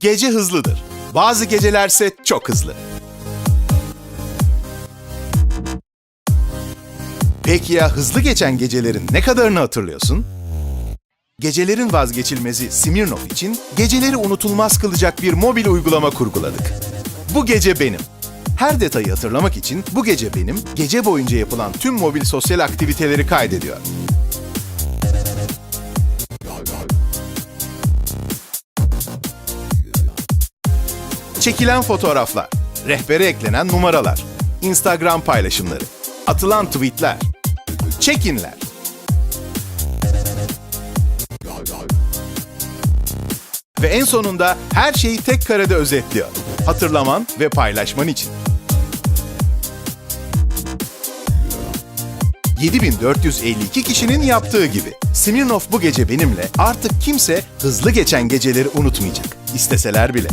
Gece hızlıdır. Bazı gecelerse çok hızlı. Peki ya hızlı geçen gecelerin ne kadarını hatırlıyorsun? Gecelerin vazgeçilmezi Smirnov için geceleri unutulmaz kılacak bir mobil uygulama kurguladık. Bu gece benim. Her detayı hatırlamak için bu gece benim, gece boyunca yapılan tüm mobil sosyal aktiviteleri kaydediyor. Çekilen fotoğraflar, rehbere eklenen numaralar, Instagram paylaşımları, atılan tweetler, check-inler. Ve en sonunda her şeyi tek karede özetliyor. Hatırlaman ve paylaşman için. 7452 kişinin yaptığı gibi. Smirnov bu gece benimle artık kimse hızlı geçen geceleri unutmayacak. İsteseler bile.